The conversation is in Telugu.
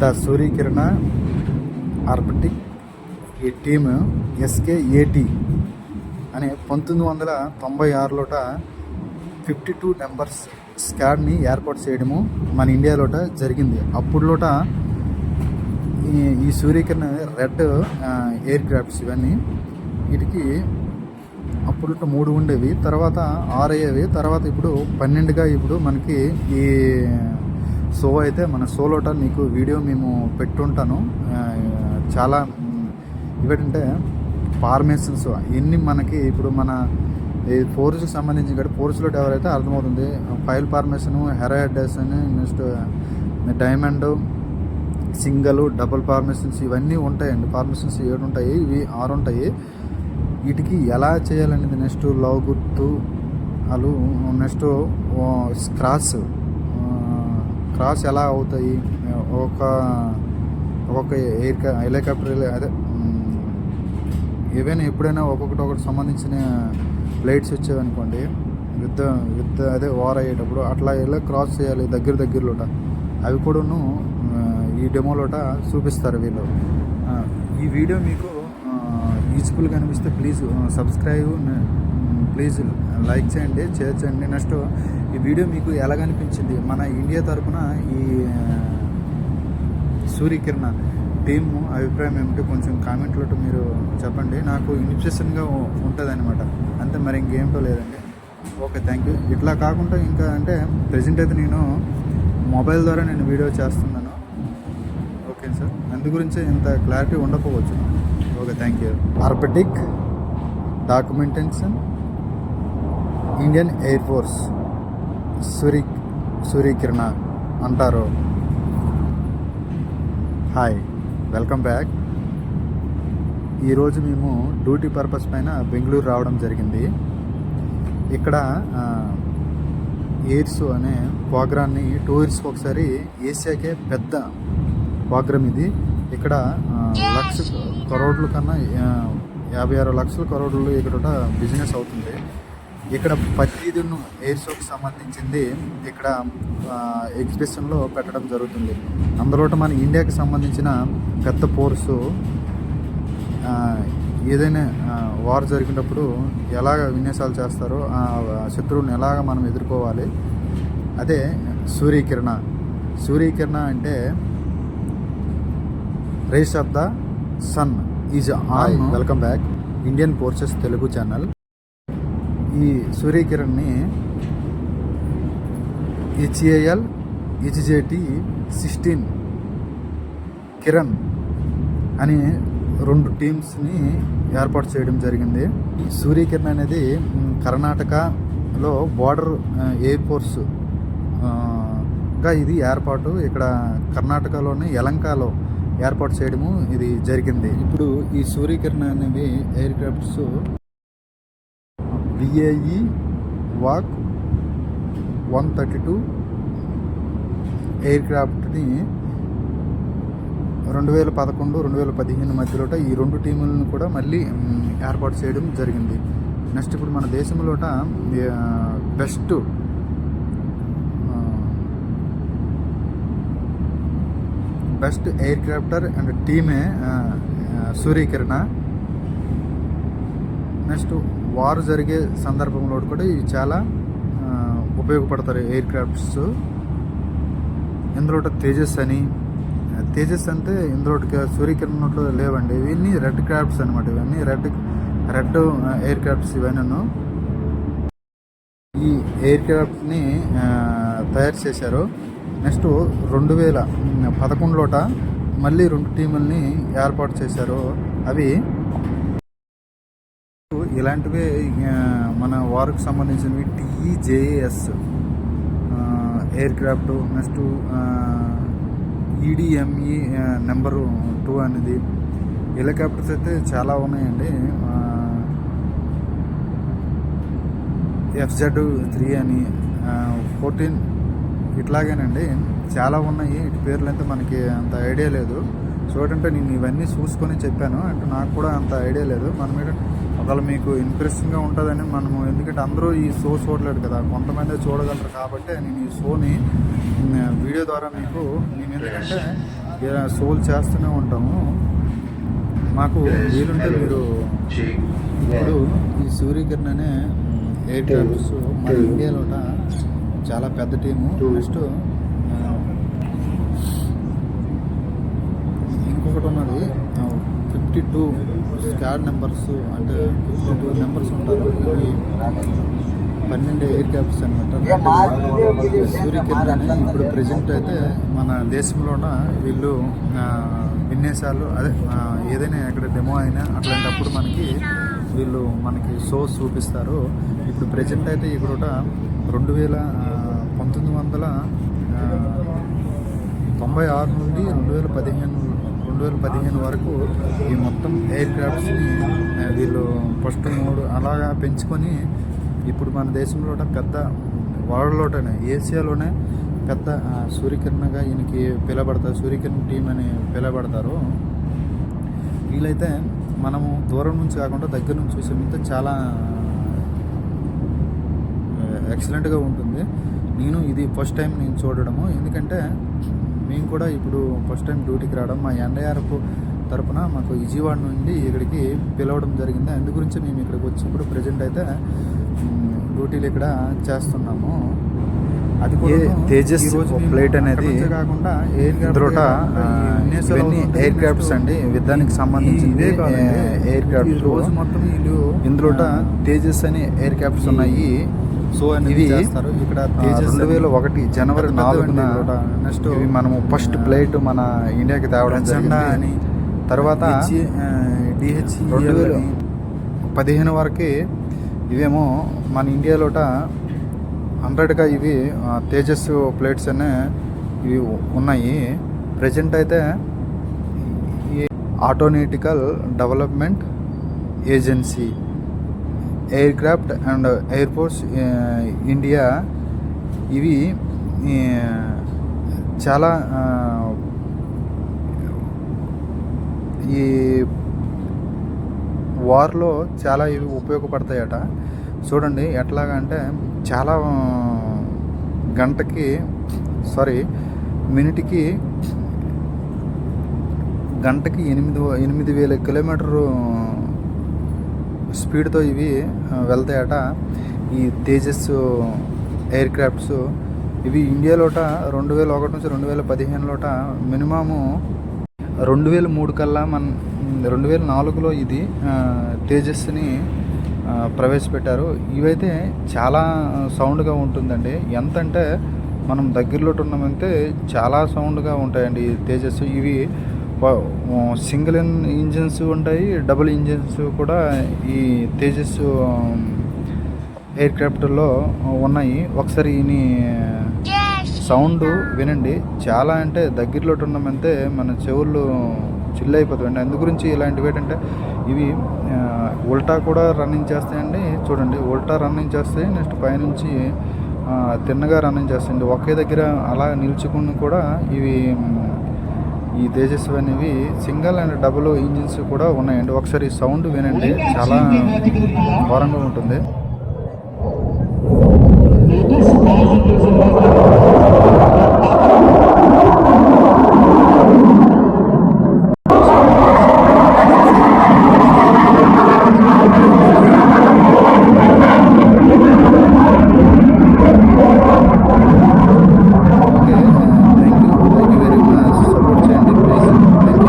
ద సూర్యకిరణ ఆర్బిటిక్ ఈ టీమ్ ఎస్కేఏటి అనే పంతొమ్మిది వందల తొంభై ఆరులోట ఫిఫ్టీ టూ నెంబర్స్ స్క్వాడ్ని ఏర్పాటు చేయడము మన ఇండియాలోట జరిగింది. అప్పుడులోట ఈ ఈ సూర్యకిరణ రెడ్ ఎయిర్ క్రాఫ్ట్స్ ఇవన్నీ వీటికి అప్పుడు మూడు ఉండేవి. తర్వాత ఆరు అయ్యేవి. తర్వాత ఇప్పుడు పన్నెండుగా ఇప్పుడు మనకి ఈ సో అయితే మన సోలోట మీకు వీడియో మేము పెట్టుంటాను. చాలా మ్, ఇవేంటంటే ఫార్మేషన్స్ ఎన్ని మనకి ఇప్పుడు మన ఈ ఫోర్స్కి సంబంధించి ఇక్కడ ఫోర్స్లో ఎవరైతే అర్థమవుతుంది file formation హెరాయిడేషన్ next diamond single double formations ఇవన్నీ ఉంటాయండి. ఫార్మేషన్స్ ఏడు ఉంటాయి ఇవి ఆరు ఉంటాయి. వీటికి ఎలా చేయాలనేది నెక్స్ట్ లవ్ గుర్తు అలు నెక్స్ట్ క్రాస్ క్రాస్ ఎలా అవుతాయి? ఒక ఒక్కొక్క ఎయిర్ హెలికాప్టర్ అదే ఏవైనా ఎప్పుడైనా ఒక్కొక్కటి ఒకటి సంబంధించిన ప్లేట్స్ వచ్చేవనుకోండి యుద్ధ యుద్ధ అదే వార్ అయ్యేటప్పుడు అట్లా ఎలా క్రాస్ చేయాలి దగ్గర దగ్గరలోట? అవి కూడాను ఈ డెమోలోట చూపిస్తారు వీళ్ళు. ఈ వీడియో మీకు యూజ్ఫుల్గా అనిపిస్తే ప్లీజ్ సబ్స్క్రైబ్ ప్లీజ్ లైక్ చేయండి షేర్ చేయండి. నెక్స్ట్ ఈ వీడియో మీకు ఎలాగనిపించింది? మన ఇండియా తరపున ఈ సూర్యకిరణ టీమ్ అభిప్రాయం ఏమిటో కొంచెం కామెంట్లో మీరు చెప్పండి. నాకు ఇన్స్పిరేషన్గా ఉంటుంది అనమాట అంతే మరి ఇంకేమిటో లేదండి. ఓకే థ్యాంక్ యూ ఇట్లా కాకుండా ఇంకా అంటే ప్రజెంట్ అయితే నేను మొబైల్ ద్వారా నేను వీడియో చేస్తున్నాను. Okay sir. అందు గురించి ఇంత క్లారిటీ ఉండకపోవచ్చు. Okay thank you ఆర్బిటిక్ documentation Indian air force Surya Suryakiran అంటారు. Hi welcome back. ఈరోజు మేము డ్యూటీ పర్పస్ పైన బెంగళూరు రావడం జరిగింది. ఇక్కడ ఎయిర్స్ అనే ప్రోగ్రాన్ని టూ ఇయర్స్కి ఒకసారి ఏషియాకే పెద్ద ప్రోగ్రామ్ ఇది. ఇక్కడ లక్ష కరోడ్ల కన్నా యాభై ఆరు లక్షల కరోడ్లు ఇక్కడ బిజినెస్ అవుతుంది. ఇక్కడ ప్రతిదీ ఎయిర్ షోకి సంబంధించింది ఇక్కడ ఎగ్జిబిషన్లో పెట్టడం జరుగుతుంది. అందులో మన ఇండియాకి సంబంధించిన పెద్ద ఫోర్సు ఆ, ఏదైనా వార్ జరిగినప్పుడు ఎలాగ విన్యాసాలు చేస్తారో ఆ శత్రువుని ఎలాగ మనం ఎదుర్కోవాలి. అదే సూర్యకిరణ. సూర్యకిరణ అంటే rays of the sun is on. Welcome back. Indian forces Telugu channel. ఈ సూర్యకిరణ్ని హెచ్ఏఎల్ హెచ్జేటి సిక్స్టీన్ కిరణ్ అని రెండు టీమ్స్ని ఏర్పాటు చేయడం జరిగింది. సూర్యకిరణ్ అనేది కర్ణాటకలో బార్డర్ ఎయిర్ ఫోర్స్గా ఇది ఏర్పాటు ఇక్కడ కర్ణాటకలోని యలంకాలో ఏర్పాటు చేయడము ఇది జరిగింది. ఇప్పుడు ఈ సూర్యకిరణ్ అనేవి aircrafts BAE Hawk one thirty two air క్రాఫ్ట్ని రెండు వేల పదకొండు రెండు వేల పదిహేను మధ్యలోట ఈ రెండు టీములను కూడా మళ్ళీ ఏర్పాటు చేయడం జరిగింది. నెక్స్ట్ ఇప్పుడు మన దేశంలోట best best air crafter and టీమే Suryakiran. Next వారు జరిగే సందర్భంలో కూడా ఇవి చాలా ఉపయోగపడతారు ఎయిర్ క్రాఫ్ట్స్ ఇందులో తేజస్ అని తేజస్ అంటే ఇందులో సూర్యకిరణంలో లేవండి. ఇవన్నీ రెడ్ క్రాఫ్ట్స్ అనమాట ఇవన్నీ. రెడ్ రెడ్ ఎయిర్ క్రాఫ్ట్స్ ఇవన్నీ ఈ ఎయిర్ క్రాఫ్ట్ని తయారు చేశారు. నెక్స్ట్ రెండు వేల పదకొండులోట మళ్ళీ రెండు టీముల్ని ఏర్పాటు చేశారు. అవి ఇలాంటివే మన వార్కు సంబంధించినవి టీఈజేఎస్ ఎయిర్ క్రాఫ్ట్ నెక్స్ట్ ఈడిఎంఈ నెంబరు టూ అనేది. హెలికాప్టర్స్ అయితే చాలా ఉన్నాయండి. ఎఫ్జెడ్ త్రీ అని ఫోర్టీన్ ఇట్లాగేనండి. చాలా ఉన్నాయి. ఇటు పేర్లు అయితే మనకి అంత ఐడియా లేదు. చూడంటే నేను ఇవన్నీ చూసుకొని చెప్పాను. అంటే నాకు కూడా అంత ఐడియా లేదు. మన మీద ఒకవేళ మీకు ఇంట్రెస్టింగ్గా ఉంటుందని మనము ఎందుకంటే అందరూ ఈ షో చూడలేడు కదా. కొంతమంది చూడగలరు కాబట్టి నేను ఈ షోని వీడియో ద్వారా మీకు నేను ఎందుకంటే షోలు చేస్తూనే ఉంటాము. మాకు వీలుంటే మీరు ఇప్పుడు ఈ సూర్యకిరణ్ అనే ఎయిర్ క్రాఫ్ట్స్ మన ఇండియాలో చాలా పెద్ద టీము. నెక్స్ట్ ఇంకొకటి ఉన్నది ఫిఫ్టీ టూ స్క్వాడ్ నెంబర్స్ అంటే ఫిఫ్టీ టూ నెంబర్స్ ఉంటారు. ఇవి పన్నెండు ఎయిర్ క్యాప్స్ అనమాట సూర్యకిరణ్ అని ఇప్పుడు ప్రజెంట్ అయితే మన దేశంలోన వీళ్ళు ఆ, విన్యాసాలు అదే ఏదైనా ఎక్కడ డెమో అయినా అట్లాంటప్పుడు మనకి వీళ్ళు మనకి షోస్ చూపిస్తారు. ఇప్పుడు ప్రజెంట్ అయితే ఇక్కడ రెండు వేల పంతొమ్మిది వందల తొంభై ఆరు నుండి రెండు వేల పదిహేను రెండు వేల పదిహేను వరకు ఈ మొత్తం ఎయిర్ క్రాఫ్ట్స్ని వీళ్ళు ఫస్ట్ మూడు అలాగా పెంచుకొని ఇప్పుడు మన దేశంలో పెద్ద వరల్డ్లోనే ఏషియాలోనే పెద్ద సూర్యకిరణగా ఈయనకి పిలబడతారు సూర్యకిరణ్ టీం అని పిలబడతారు. వీళ్ళైతే మనము దూరం నుంచి కాకుండా దగ్గర నుంచి చూసే ముందు చాలా ఎక్సలెంట్గా ఉంటుంది. నేను ఇది ఫస్ట్ టైం నేను చూడడము. ఎందుకంటే మేము కూడా ఇప్పుడు ఫస్ట్ టైం డ్యూటీకి రావడం మా ఎన్ఐఆర్ఎఫ్ తరపున మాకు విజయవాడ నుండి ఇక్కడికి పిలవడం జరిగింది. అందు గురించి మేము ఇక్కడికి వచ్చి ఇప్పుడు ప్రజెంట్ అయితే డ్యూటీలు ఇక్కడ చేస్తున్నాము. అది కూడా తేజస్ ప్లేట్ అక్కడి అనేది కాకుండా ఎయిర్ క్రాఫ్ట్ ఇవన్నీ. ఎయిర్ క్రాఫ్ట్స్ అండి. యుద్ధానికి సంబంధించింది కాదండి. ఎయిర్ ఈ క్రాఫ్ట్స్ రోజు మొత్తం వీళ్ళు ఆ, తేజస్ అని ఎయిర్ క్రాఫ్ట్స్ ఉన్నాయి. సో చేస్తారు. ఇక్కడ రెండు వేల ఒకటి జనవరి నాలుగున నెక్స్ట్ ఇవి మనము ఫస్ట్ ప్లేట్ మన ఇండియాకి తేవడం జరిగింది. అని తర్వాత డిహెచ్ రెండు వేల పదిహేను వరకు ఇవేమో మన ఇండియాలోట హండ్రెడ్గా ఇవి తేజస్ ప్లేట్స్ అనే ఇవి ఉన్నాయి. ప్రజెంట్ అయితే ఈ aeronautical development agency aircraft and force India ఇవి uh, చాలా uh, ఈ వార్లో చాలా ఇవి ఉపయోగపడతాయట. చూడండి ఎట్లాగా అంటే చాలా uh, గంటకి సారీ మినిట్కి గంటకి ఎనిమిది ఎనిమిది వేల కిలోమీటరు స్పీడ్తో ఇవి వెళ్తాయట. ఈ తేజస్ ఎయిర్ క్రాఫ్ట్స్ ఇవి ఇండియాలోట రెండు వేల ఒకటి నుంచి రెండు వేల పదిహేనులోట మినిమము రెండు వేల మూడు కల్లా మన రెండు వేల నాలుగులో ఇది తేజస్ని ప్రవేశపెట్టారు. ఇవైతే చాలా సౌండ్గా ఉంటుందండి. ఎంత అంటే మనం దగ్గరలో ఉన్నామంటే చాలా సౌండ్గా ఉంటాయండి ఈ తేజస్ ఇవి సింగిల్ ఇంజిన్స్ ఉంటాయి డబుల్ ఇంజిన్స్ కూడా ఈ తేజస్ ఎయిర్ క్రాఫ్ట్లో ఉన్నాయి. ఒకసారి ఈ సౌండ్ వినండి. చాలా అంటే దగ్గరలో ఉన్నామంటే మన చెవులు చిల్లు అయిపోతాయండి. అందు గురించి ఇలాంటివి ఏంటంటే ఇవి ఉల్టా కూడా రన్నింగ్ చేస్తాయండి. చూడండి ఉల్టా రన్నింగ్ చేస్తాయి నెక్స్ట్ పైనుంచి తిన్నగా రన్నింగ్ చేస్తాయండి. ఒకే దగ్గర అలా నిల్చుకుని కూడా ఇవి ఈ తేజస్వి అనేవి సింగిల్ అండ్ డబుల్ ఇంజిన్స్ కూడా ఉన్నాయండి. ఒకసారి సౌండ్ వినండి. చాలా ఘోరంగా ఉంటుంది.